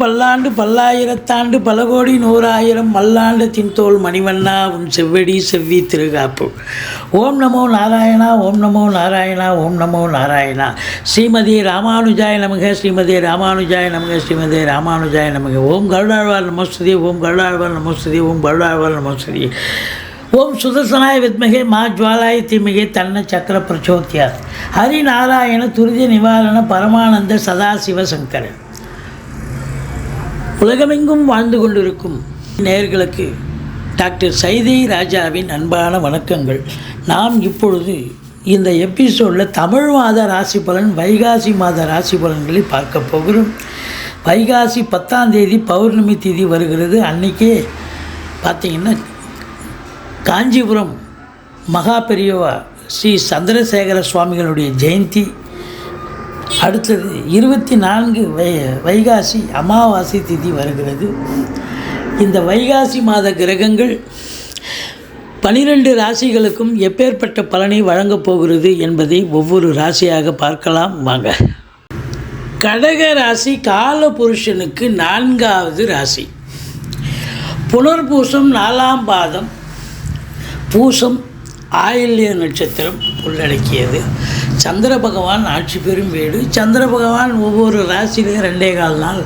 பல்லாண்டு பல்லாயிரத்தாண்டு பல கோடி நூறாயிரம் மல்லாண்டு தின்தோல் மணிவண்ணா உன் செவ்வடி செவ்வி திருகாப்பு. ஓம் நமோ நாராயணா ஓம் நமோ நாராயணா ஓம் நமோ நாராயணா. ஸ்ரீமதி ராமானுஜாய நமக ஸ்ரீமதி ராமானுஜாய நமக ஸ்ரீமதி ராமானுஜாய நமக. ஓம் கருடாழ்வார் நமஸ்துதி ஓம் கருடாழ்வார் நமஸ்துதி ஓம் கருடாழ்வார் நமஸ்துதி. ஓம் சுதர்சனாய வித்மகே மா ஜுவாலாய தீமிகே தன்ன சக்கர பிரச்சோத்தியார் ஹரிநாராயண துரித நிவாரண பரமானந்த சதாசிவ சங்கரன். உலகமெங்கும் வாழ்ந்து கொண்டிருக்கும் நேர்களுக்கு டாக்டர் சைதை ராஜாவின் அன்பான வணக்கங்கள். நாம் இப்பொழுது இந்த எபிசோடில் தமிழ் மாத ராசி பலன் வைகாசி மாத ராசி பலன்களை பார்க்க போகிறோம். வைகாசி பத்தாம் தேதி பௌர்ணமி தேதி வருகிறது. அன்றைக்கே பார்த்திங்கன்னா காஞ்சிபுரம் மகா பெரியவா ஸ்ரீ சந்திரசேகர சுவாமிகளுடைய ஜெயந்தி அடுத்தது இருபத்தி நான்கு வை வைகாசி அமாவாசை திதி வருகிறது. இந்த வைகாசி மாத கிரகங்கள் பனிரெண்டு ராசிகளுக்கும் எப்பேற்பட்ட பலனை வழங்கப் போகிறது என்பதை ஒவ்வொரு ராசியாக பார்க்கலாம். வாங்க. கடக ராசி கால புருஷனுக்கு நான்காவது ராசி. புனர்பூசம் நாலாம் பாதம் பூசம் ஆயில்ய நட்சத்திரம் உள்ளடக்கியது. சந்திர பகவான் ஆட்சி பெறும் வீடு. சந்திர பகவான் ஒவ்வொரு ராசியிலையும் ரெண்டே கால் நாள்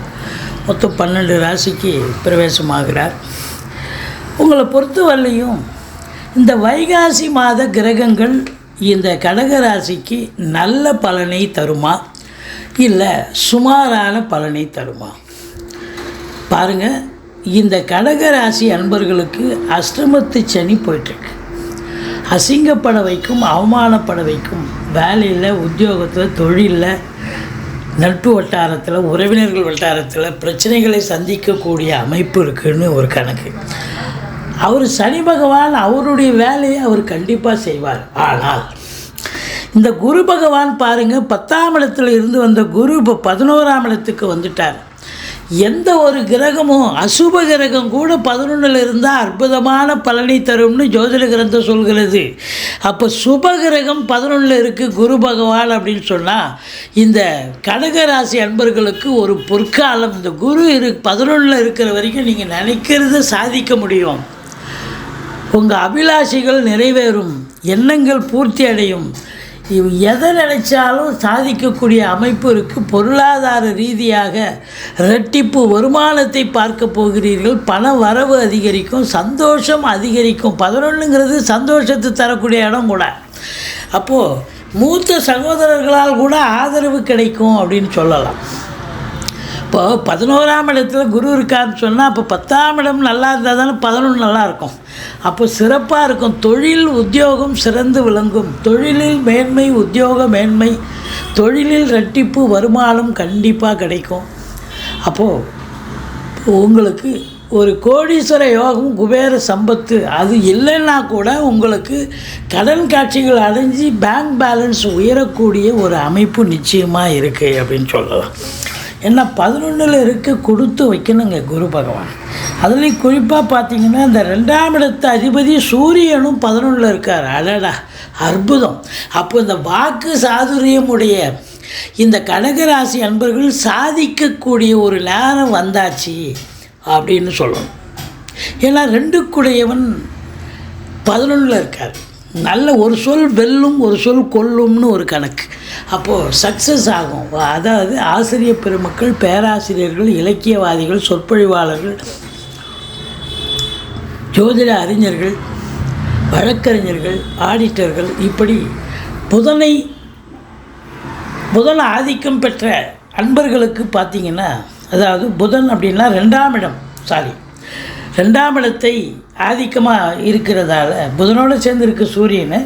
மொத்தம் பன்னெண்டு ராசிக்கு பிரவேசமாகிறார். உங்களை பொறுத்தவரையிலையும் இந்த வைகாசி மாத கிரகங்கள் இந்த கடக ராசிக்கு நல்ல பலனை தருமா? இல்லை சுமாரான பலனை தருமா? பாருங்கள் இந்த கடக ராசி அன்பர்களுக்கு அஷ்டமத்து சனி போயிட்டுருக்கு அசிங்கப்பட வைக்கும் அவமானப்பட வைக்கும் வேலையில் உத்தியோகத்தில் தொழிலில் நட்பு வட்டாரத்தில் உறவினர்கள் வட்டாரத்தில் பிரச்சனைகளை சந்திக்கக்கூடிய அமைப்பு இருக்குதுன்னு ஒரு கணக்கு. அவர் சனி பகவான் அவருடைய வேலையை அவர் கண்டிப்பாக செய்வார். ஆனால் இந்த குரு பகவான் பாருங்கள் பத்தாம் இடத்துல இருந்து வந்த குரு இப்போ பதினோராம் இடத்துக்கு வந்துட்டார். எந்த ஒரு கிரகமும் அசுப கிரகம் கூட பதினொன்றில் இருந்தால் அற்புதமான பலனை தரும்னு ஜோதிட கிரந்தம் சொல்கிறது. அப்போ சுப கிரகம் பதினொன்றில் இருக்குது குரு பகவான் அப்படின்னு சொன்னால் இந்த கடகராசி அன்பர்களுக்கு ஒரு பொற்காலம். இந்த குரு இரு பதினொன்றில் இருக்கிற வரைக்கும் நீங்கள் நினைக்கிறத சாதிக்க முடியும். உங்கள் அபிலாஷைகள் நிறைவேறும் எண்ணங்கள் பூர்த்தி அடையும். எதை நினைச்சாலும் சாதிக்கக்கூடிய அமைப்பு இருக்குது பொருளாதார ரீதியாக ரெட்டிப்பு வருமானத்தை பார்க்க போகிறீர்கள். பண வரவு அதிகரிக்கும் சந்தோஷம் அதிகரிக்கும். பதினொன்றுங்கிறது சந்தோஷத்தை தரக்கூடிய இடம் கூட. அப்போது மூத்த சகோதரர்களால் கூட ஆதரவு கிடைக்கும் அப்படின்னு சொல்லலாம். இப்போ பதினோராம் இடத்துல குரு இருக்கான்னு சொன்னால் அப்போ பத்தாம் இடம் நல்லா இருந்தால் தானே பதினொன்று நல்லாயிருக்கும் அப்போ சிறப்பாக இருக்கும். தொழில் உத்தியோகம் சிறந்து விளங்கும். தொழிலில் மேன்மை உத்தியோக மேன்மை தொழிலில் ரெட்டிப்பு வருமானம் கண்டிப்பாக கிடைக்கும். அப்போது உங்களுக்கு ஒரு கோடீஸ்வர யோகம் குபேர சம்பத்து அது இல்லைன்னா கூட உங்களுக்கு கடன் காட்சிகள் அடைஞ்சு பேங்க் பேலன்ஸ் உயரக்கூடிய ஒரு அமைப்பு நிச்சயமாக இருக்குது அப்படின்னு சொல்லலாம். ஏன்னா பதினொன்றில் இருக்க கொடுத்து வைக்கணுங்க குரு பகவான். அதுலேயும் குறிப்பாக பார்த்தீங்கன்னா இந்த ரெண்டாம் இடத்து அதிபதி சூரியனும் பதினொன்றில் இருக்கார். அடடா அற்புதம். அப்போ இந்த வாக்கு சாதுரியமுடைய இந்த கடகராசி அன்பர்கள் சாதிக்கக்கூடிய ஒரு நேரம் வந்தாச்சு அப்படின்னு சொல்லணும். ஏன்னா ரெண்டுக்குடையவன் பதினொன்றில் இருக்கார். நல்ல ஒரு சொல் வெல்லும் ஒரு சொல் கொல்லும்னு ஒரு கணக்கு. அப்போது சக்ஸஸ் ஆகும். அதாவது ஆசிரியர் பெருமக்கள் பேராசிரியர்கள் இலக்கியவாதிகள் சொற்பொழிவாளர்கள் ஜோதிட அறிஞர்கள் வழக்கறிஞர்கள் ஆடிட்டர்கள் இப்படி புதனை புதன் ஆதிக்கம் பெற்ற அன்பர்களுக்கு பார்த்திங்கன்னா அதாவது புதன் அப்படின்னா ரெண்டாம் இடம் சாரி ரெண்டாம் இடத்தை ஆதிக்கமாக இருக்கிறதால புதனோடு சேர்ந்து இருக்க சூரியன்.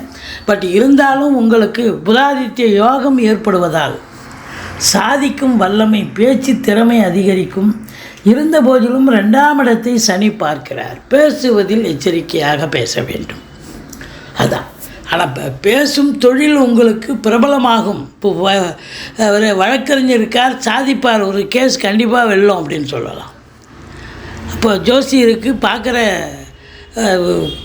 பட் இருந்தாலும் உங்களுக்கு புதாதித்ய யோகம் ஏற்படுவதால் சாதிக்கும் வல்லமை பேச்சு திறமை அதிகரிக்கும். இருந்த போதிலும் ரெண்டாம் இடத்தை சனி பார்க்கிறார். பேசுவதில் எச்சரிக்கையாக பேச வேண்டும். அதான். ஆனால் பேசும் தொழில் உங்களுக்கு பிரபலமாகும். இப்போ ஒரு வழக்கறிஞர் இருக்கார் சாதிப்பார் ஒரு கேஸ் கண்டிப்பாக வெல்லும் அப்படின்னு சொல்லலாம். இப்போ ஜோசியருக்கு பார்க்குற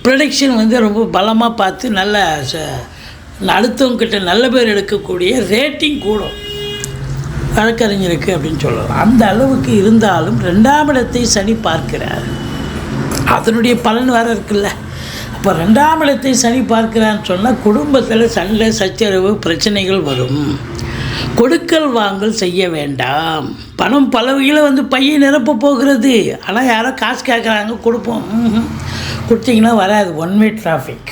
ப்ரொடக்ஷன் வந்து ரொம்ப பலமாக பார்த்து நல்ல ச- அடுத்தவங்கிட்ட நல்ல பேர் எடுக்கக்கூடிய ரேட்டிங் கூடும். வழக்கறிஞருக்கு அப்படின்னு சொல்லலாம். அந்த அளவுக்கு இருந்தாலும் ரெண்டாம் இடத்தை சனி பார்க்கிறார். அதனுடைய பலன் வேறு இருக்குல்ல. அப்போ ரெண்டாம் இடத்தை சனி பார்க்கிறான்னு சொன்னால் குடும்பத்தில் சண்டை சச்சரவு பிரச்சனைகள் வரும். கொடுக்கல் வாங்கல் செய்ய வேண்டாம். பணம் பல வகையில் வந்து பையன் நிரப்ப போகிறது. ஆனால் யாரோ காசு கேட்குறாங்க கொடுப்போம். கொடுத்தீங்கன்னா வராது. ஒன் வே டிராஃபிக்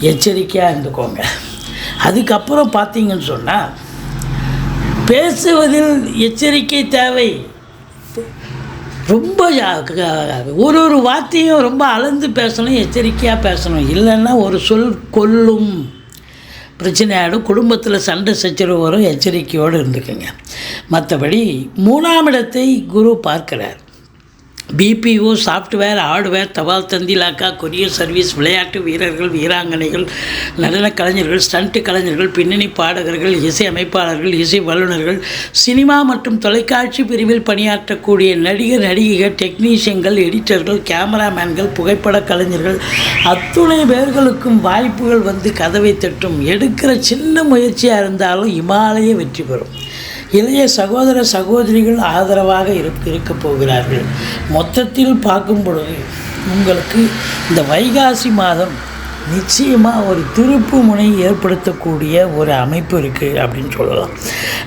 எச்சரிக்கையாக இருந்துக்கோங்க. அதுக்கப்புறம் பார்த்தீங்கன்னு சொன்னால் பேசுவதில் எச்சரிக்கை தேவை. ரொம்ப ஜா- ஒரு ஒரு வார்த்தையும் ரொம்ப அளந்து பேசணும் எச்சரிக்கையாக பேசணும். இல்லைன்னா ஒரு சொல் கொல்லும். பிரச்சனை ஆகிடும் குடும்பத்தில் சண்டை சச்சரவு வரும். எச்சரிக்கையோடு இருந்துக்குங்க. மற்றபடி மூணாம் இடத்தை குரு பார்க்கிறார். பிபிஓ சாஃப்ட்வேர் ஹார்ட்வேர் தபால் தந்தி லாக்கா கொரியர் சர்வீஸ் விளையாட்டு வீரர்கள் வீராங்கனைகள் நடன கலைஞர்கள் ஸ்டண்ட் கலைஞர்கள் பின்னணி பாடகர்கள் இசை அமைப்பாளர்கள் இசை வல்லுநர்கள் சினிமா மற்றும் தொலைக்காட்சி பிரிவில் பணியாற்றக்கூடிய நடிகர் நடிகைகள் டெக்னீஷியன்கள் எடிட்டர்கள் கேமராமேன்கள் புகைப்பட கலைஞர்கள் அத்துணை பேர்களுக்கும் வாய்ப்புகள் வந்து கதவை தட்டும். எடுக்கிற சின்ன முயற்சியாக இருந்தாலும் இமாலய வெற்றி பெறும். இளைய சகோதர சகோதரிகள் ஆதரவாக இருக்க இருக்க போகிறார்கள். மொத்தத்தில் பார்க்கும் பொழுது உங்களுக்கு இந்த வைகாசி மாதம் நிச்சயமாக ஒரு திருப்பு முனை ஏற்படுத்தக்கூடிய ஒரு அமைப்பு இருக்குது அப்படின்னு சொல்லலாம்.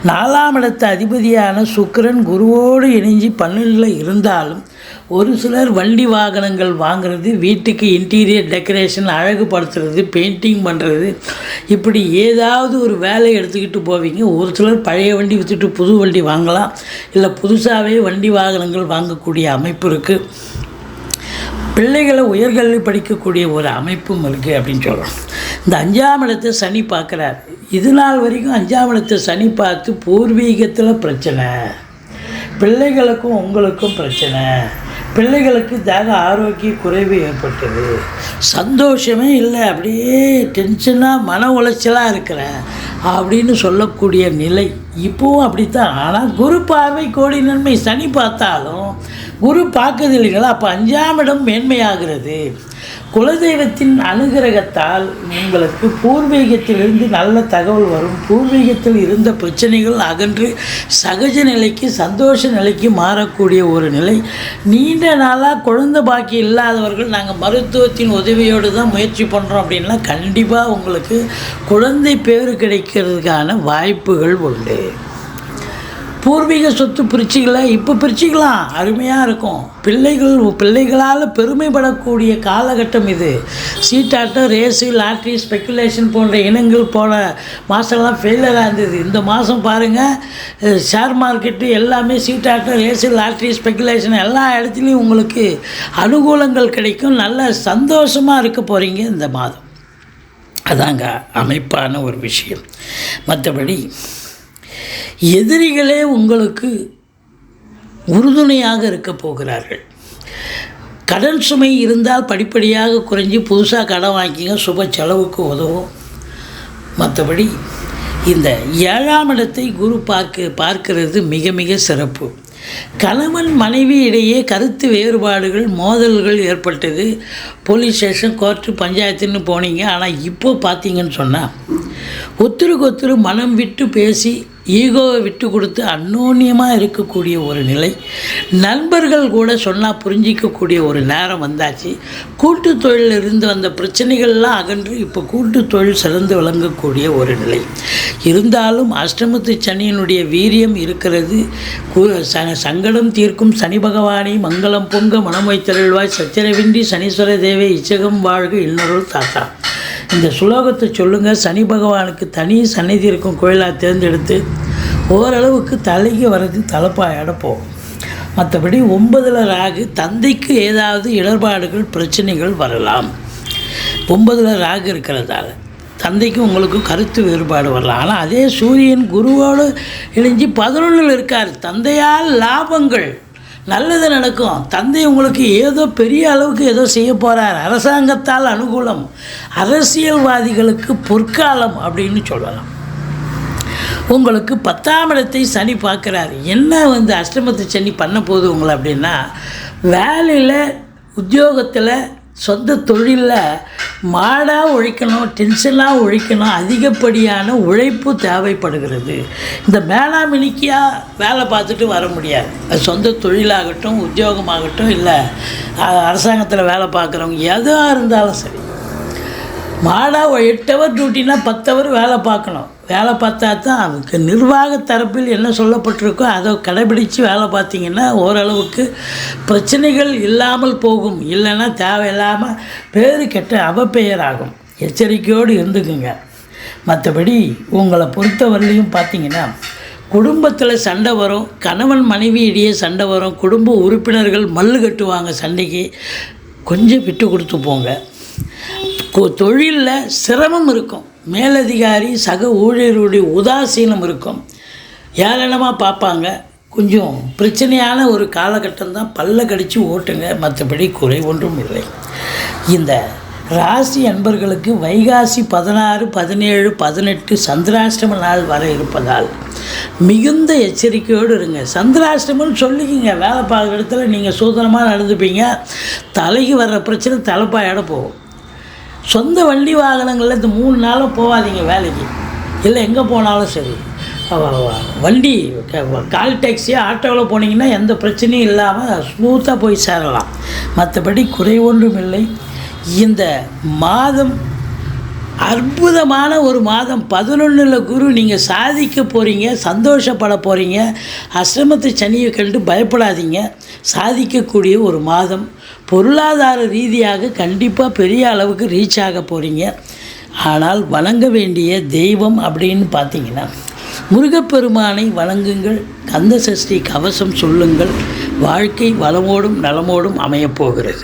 நாலாம் இடத்து அதிபதியான சுக்கிரன் குருவோடு இணைஞ்சு பன்னெண்டில் இருந்தாலும் ஒரு சிலர் வண்டி வாகனங்கள் வாங்குறது வீட்டுக்கு இன்டீரியர் டெக்கரேஷன் அழகுபடுத்துறது பெயிண்டிங் பண்ணுறது இப்படி ஏதாவது ஒரு வேலையை எடுத்துக்கிட்டு போவீங்க. ஒரு சிலர் பழைய வண்டி விற்றுட்டு புது வண்டி வாங்கலாம். இல்லை புதுசாகவே வண்டி வாகனங்கள் வாங்கக்கூடிய அமைப்பு இருக்குது பிள்ளைகளை உயர்கல்வி படிக்கக்கூடிய ஒரு அமைப்பும் இருக்குது அப்படின்னு சொல்கிறோம் இந்த அஞ்சாம் இடத்தை சனி பார்க்குறார். இது நாள் வரைக்கும் அஞ்சாம் இடத்தை சனி பார்த்து பூர்வீகத்தில் பிரச்சனை. பிள்ளைகளுக்கும் உங்களுக்கும் பிரச்சனை. பிள்ளைகளுக்கு தேக ஆரோக்கிய குறைவு ஏற்பட்டது. சந்தோஷமே இல்லை அப்படியே டென்ஷனாக மன உளைச்சலாக இருக்கிறேன் அப்படின்னு சொல்லக்கூடிய நிலை. இப்போவும் அப்படித்தான். ஆனால் குரு பார்வை கோடி நன்மை சனி பார்த்தாலும் குரு பார்க்குது இல்லைங்களா? அப்போ அஞ்சாம் இடம் மேன்மையாகிறது. குலதெய்வத்தின் அனுகிரகத்தால் உங்களுக்கு பூர்வீகத்திலிருந்து நல்ல தகவல் வரும். பூர்வீகத்தில் இருந்த பிரச்சனைகள் அகன்று சகஜ நிலைக்கு சந்தோஷ நிலைக்கு மாறக்கூடிய ஒரு நிலை. நீண்ட நாளாக குழந்தை பாக்கி இல்லாதவர்கள் நாங்கள் மருத்துவத்தின் உதவியோடு தான் முயற்சி பண்ணுறோம் அப்படின்னா கண்டிப்பாக உங்களுக்கு குழந்தை பேறு கிடைக்கிறதுக்கான வாய்ப்புகள் உண்டு. பூர்வீக சொத்து பிரிச்சிக்கல இப்போ பிரிச்சிக்கலாம். அருமையாக இருக்கும். பிள்ளைகள் பிள்ளைகளால் பெருமைப்படக்கூடிய காலகட்டம் இது. சீட்டாட்டம் ரேஸு லாட்ரி ஸ்பெக்குலேஷன் போன்ற இனங்கள் போன மாதம்லாம் ஃபெயிலியராக இருந்தது. இந்த மாதம் பாருங்கள் ஷேர் மார்க்கெட்டு எல்லாமே சீட்டாட்டம் ரேஸு லாட்ரி ஸ்பெக்குலேஷன் எல்லா இடத்துலையும் உங்களுக்கு அனுகூலங்கள் கிடைக்கும். நல்ல சந்தோஷமாக இருக்க போகிறீங்க இந்த மாதம். அதாங்க அமைப்பான ஒரு விஷயம். மற்றபடி எதிரிகளே உங்களுக்கு உறுதுணையாக இருக்க போகிறார்கள். கடன் சுமை இருந்தால் படிப்படியாக குறைஞ்சி புதுசாக கடன் வாங்கிங்க சுப செலவுக்கு உதவும். மற்றபடி இந்த ஏழாம் இடத்தை குரு பார்க்க பார்க்கிறது மிக மிக சிறப்பு. கணவன் மனைவி இடையே கருத்து வேறுபாடுகள் மோதல்கள் ஏற்பட்டது. போலீஸ் ஸ்டேஷன் கோர்ட்டு பஞ்சாயத்துன்னு போனீங்க. ஆனால் இப்போ பார்த்தீங்கன்னு சொன்னால் ஒத்துருக்கு ஒத்துரு மனம் விட்டு பேசி ஈகோவை விட்டு கொடுத்து அந்நோன்யமாக இருக்கக்கூடிய ஒரு நிலை நண்பர்கள் கூட சொன்னால் புரிஞ்சிக்கக்கூடிய ஒரு நேரம் வந்தாச்சு. கூட்டு தொழிலில் இருந்து வந்த பிரச்சனைகள்லாம் அகன்று இப்போ கூட்டு தொழில் சிறந்து விளங்கக்கூடிய ஒரு நிலை. இருந்தாலும் அஷ்டமத்து சனியினுடைய வீரியம் இருக்கிறது. ச- சங்கடம் தீர்க்கும் சனி பகவானை மங்களம் பொங்க மனம் வைத்தருள்வாய். சச்சரவின்றி சனீஸ்வர தேவை இச்சகம் வாழ்க இன்னொரு தாத்தா. இந்த சுலோகத்தை சொல்லுங்கள் சனி பகவானுக்கு தனி சந்நிதி இருக்கும் கோயிலாக தேர்ந்தெடுத்து ஓரளவுக்கு தலைக்கு வர்றது தலைப்பாக போகும் மற்றபடி ஒன்பதில் ராகு தந்தைக்கு ஏதாவது இடர்பாடுகள் பிரச்சனைகள் வரலாம். ஒன்பதில் ராகு இருக்கிறதால தந்தைக்கும் உங்களுக்கும் கருத்து வேறுபாடு வரலாம். ஆனால் அதே சூரியன் குருவோடு இணைஞ்சு பதினொன்றில் இருக்கார். தந்தையால் லாபங்கள் நல்லது நடக்கும். தந்தை உங்களுக்கு ஏதோ பெரிய அளவுக்கு ஏதோ செய்ய போகிறார் அரசாங்கத்தால் அனுகூலம். அரசியல்வாதிகளுக்கு பொற்காலம் அப்படின்னு சொல்லலாம். உங்களுக்கு பத்தாம் இடத்தை சனி பார்க்குறாரு. என்ன வந்து அஷ்டமத்து சனி பண்ண போகுது உங்களை அப்படின்னா வேலையில் உத்தியோகத்தில் சொந்த தொழிலில் மாடாக ஒழிக்கணும் டென்ஷனாக ஒழிக்கணும் அதிகப்படியான உழைப்பு தேவைப்படுகிறது. இந்த மேலாமினிக்கியாக வேலை பார்த்துட்டு வர முடியாது. அது சொந்த தொழிலாகட்டும் உத்தியோகமாகட்டும் இல்லை அரசாங்கத்தில் வேலை பார்க்குறவங்க எதாக இருந்தாலும் சரி. மாடாக எட்டு ஹவர் டியூட்டினா பத்து ஹவர் வேலை பார்க்கணும். வேலை பார்த்தா தான் அதுக்கு நிர்வாக தரப்பில் என்ன சொல்லப்பட்டிருக்கோ அதை கடைபிடித்து வேலை பார்த்தீங்கன்னா ஓரளவுக்கு பிரச்சனைகள் இல்லாமல் போகும். இல்லைன்னா தேவையில்லாமல் பேர் கெட்ட அவப்பெயர் ஆகும் எச்சரிக்கையோடு இருந்துக்குங்க. மற்றபடி உங்களை பொறுத்தவரையிலையும் பார்த்தீங்கன்னா குடும்பத்தில் சண்டை வரும் கணவன் மனைவியிடையே சண்டை வரும் குடும்ப உறுப்பினர்கள் மல்லு கட்டுவாங்க சண்டைக்கு. கொஞ்சம் விட்டு கொடுத்து போங்க. கொ- தொழிலில் சிரமம் இருக்கும். மேலதிகாரி சக ஊழியருடைய உதாசீனம் இருக்கும். ஏளனமாக பார்ப்பாங்க. கொஞ்சம் பிரச்சனையான ஒரு காலகட்டம் தான் பல்ல கடித்து ஓட்டுங்க. மற்றபடி குறை ஒன்றும் இல்லை. இந்த ராசி அன்பர்களுக்கு வைகாசி பதினாறு பதினேழு பதினெட்டு சந்திராஷ்டம நாள் வர இருப்பதால் மிகுந்த எச்சரிக்கையோடு இருங்க. சந்திராஷ்டமம்னு சொல்லிக்கிங்க. வேலை பார்க்குற இடத்துல நீங்கள் சூதனமாக நடந்துப்பீங்க. தலைக்கு வர்ற பிரச்சனை தலைப்பாயோட போகும். சொந்த வண்டி வாகனங்களில் இந்த மூணு நாளும் போகாதீங்க வேலைக்கு. இல்லை எங்கே போனாலும் சரி. வண்டி கால் டாக்ஸி ஆட்டோவில் போனீங்கன்னா எந்த பிரச்சனையும் இல்லாமல் ஸ்மூத்தாக போய் சேரலாம். மற்றபடி குறை ஒன்றும் இல்லை. இந்த மாதம் அற்புதமான ஒரு மாதம். பதினொன்றில் குரு நீங்கள் சாதிக்க போகிறீங்க சந்தோஷப்பட போகிறீங்க அசிரமத்து சனியை கண்டு பயப்படாதீங்க. சாதிக்கக்கூடிய ஒரு மாதம். பொருளாதார ரீதியாக கண்டிப்பாக பெரிய அளவுக்கு ரீச் ஆக போகிறீங்க ஆனால் வணங்க வேண்டிய தெய்வம் அப்படின்னு பார்த்தீங்கன்னா முருகப்பெருமானை வணங்குங்கள் கந்த சஷ்டி கவசம் சொல்லுங்கள் வாழ்க்கை வளமோடும் நலமோடும் அமையப்போகிறது